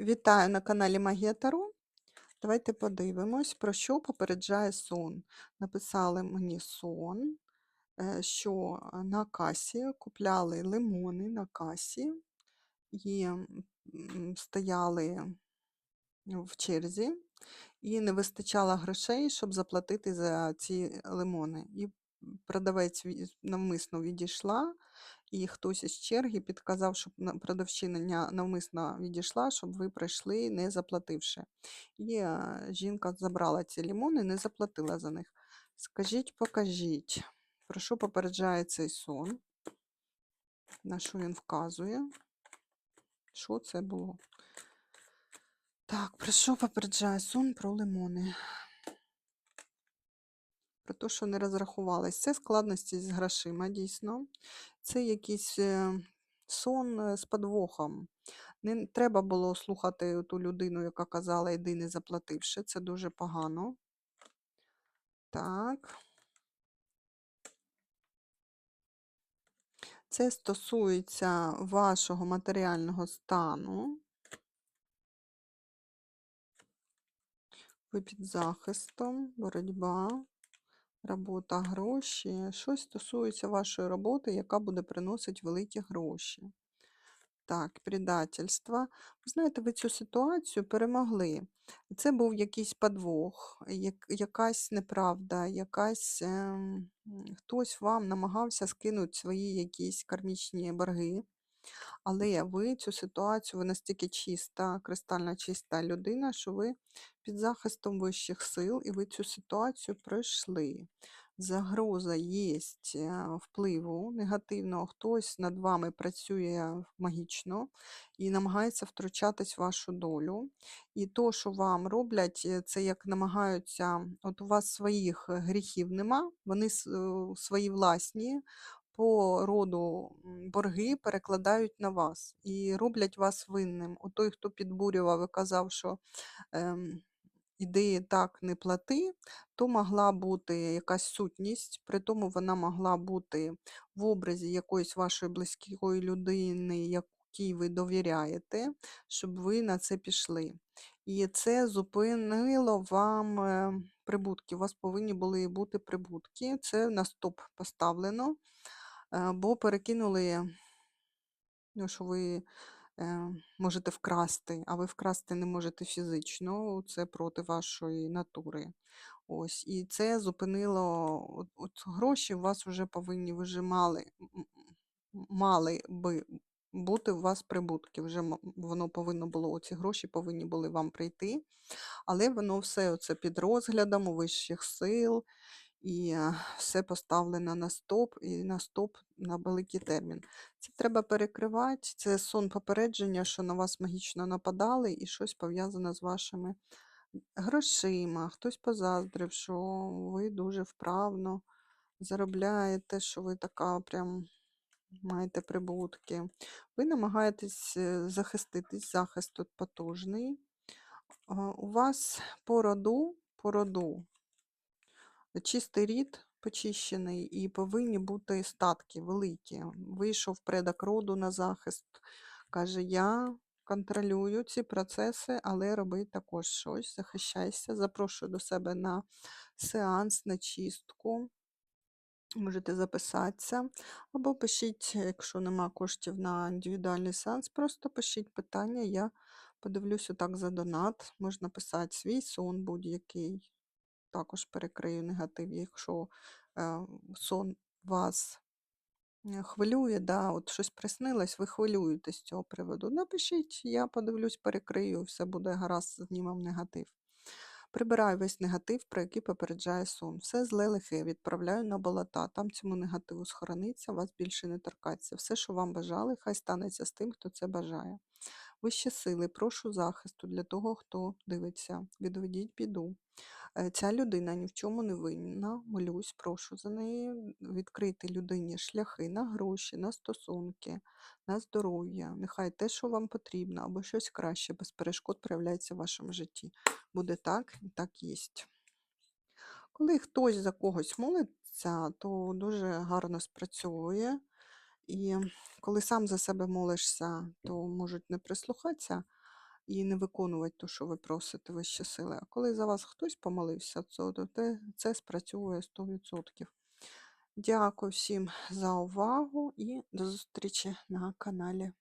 Вітаю на каналі Магія Таро. Давайте подивимось, про що попереджає сон. Написали мені сон, е, що на касі купляли лимони на касі і стояли в черзі, і не вистачало грошей, щоб заплатити за ці лимони. І продавець навмисно відійшла, і хтось із черги підказав, щоб на- продавчиня ня- навмисно відійшла, щоб ви прийшли, не заплативши. І жінка забрала ці лимони, не заплатила за них. Скажіть, покажіть, про що попереджає цей сон? На що він вказує? Що це було? Так, про що попереджає сон про лимони? Про те, що не розрахувались. Це складності з грошима, дійсно. Це якийсь е, сон е, з подвохом. Не треба було слухати ту людину, яка казала, йди не заплативши. Це дуже погано. Так. Це стосується вашого матеріального стану. Ви під захистом, боротьба, робота, гроші. Щось стосується вашої роботи, яка буде приносити великі гроші. Так, предательство. Ви знаєте, ви цю ситуацію перемогли. Це був якийсь подвох, як, якась неправда, якась м, хтось вам намагався скинути свої якісь кармічні борги. Але ви цю ситуацію, ви настільки чиста, кристально чиста людина, що ви під захистом вищих сил, і ви цю ситуацію пройшли. Загроза є впливу негативного, хтось над вами працює магічно і намагається втручатись в вашу долю. І то, що вам роблять, е, це як намагаються, от у вас своїх гріхів нема, вони е, свої власні по роду борги перекладають на вас і роблять вас винним. О той, хто підбурював і казав, що ем, іди так, не плати, то могла бути якась сутність, при тому вона могла бути в образі якоїсь вашої близької людини, якій ви довіряєте, щоб ви на це пішли. І це зупинило вам е, прибутки. У вас повинні були бути прибутки. Це на стоп поставлено, бо перекинули, ну, що ви е, можете вкрасти, а ви вкрасти не можете фізично, це проти вашої натури. Ось, і це зупинило от, от гроші у вас вже повинні ви вже мали, би бути у вас прибутки. Вже воно повинно було, оці гроші повинні були вам прийти, але воно все оце під розглядом у вищих сил. І е, все поставлено на стоп, і на стоп на великий термін. Це треба перекривати. Це сон попередження, що на вас магічно нападали, і щось пов'язане з вашими грошима. Хтось позаздрив, що ви дуже вправно заробляєте, що ви така прям маєте прибутки. Ви намагаєтесь е, захиститись, захист тут потужний. У вас по роду, по роду чистий рід почищений і повинні бути статки великі. Вийшов предок роду на захист. Каже, я контролюю ці процеси, але роби також щось, захищайся. Запрошую до себе на сеанс, на чистку. Можете записатися. Або пишіть, якщо нема коштів на індивідуальний сеанс, просто пишіть питання, я подивлюсь отак за донат. Можна писати свій сон будь-який також перекрию негатив, якщо е, сон вас е, хвилює, да, от щось приснилось, ви хвилюєтесь з цього приводу. Напишіть, я подивлюсь, перекрию, все буде гаразд, знімам негатив. Прибираю весь негатив, про який попереджає сон. Все зле лихе відправляю на болота. Там цьому негативу схорониться, вас більше не торкаться. Все, що вам бажали, хай станеться з тим, хто це бажає. Вищі сили, прошу захисту для того, хто дивиться. Відведіть біду. Е, Ця людина ні в чому не винна. Молюсь, прошу за неї відкрити людині шляхи на гроші, на стосунки, на здоров'я. Нехай те, що вам потрібно, або щось краще, без перешкод проявляється в вашому житті. Буде так і так єсть. Коли хтось за когось молиться, то дуже гарно спрацьовує. І коли сам за себе молишся, то можуть не прислухатися і не виконувати те, що ви просите вище сили. А коли за вас хтось помолився, то це спрацьовує 100%. Дякую всім за увагу і до зустрічі на каналі.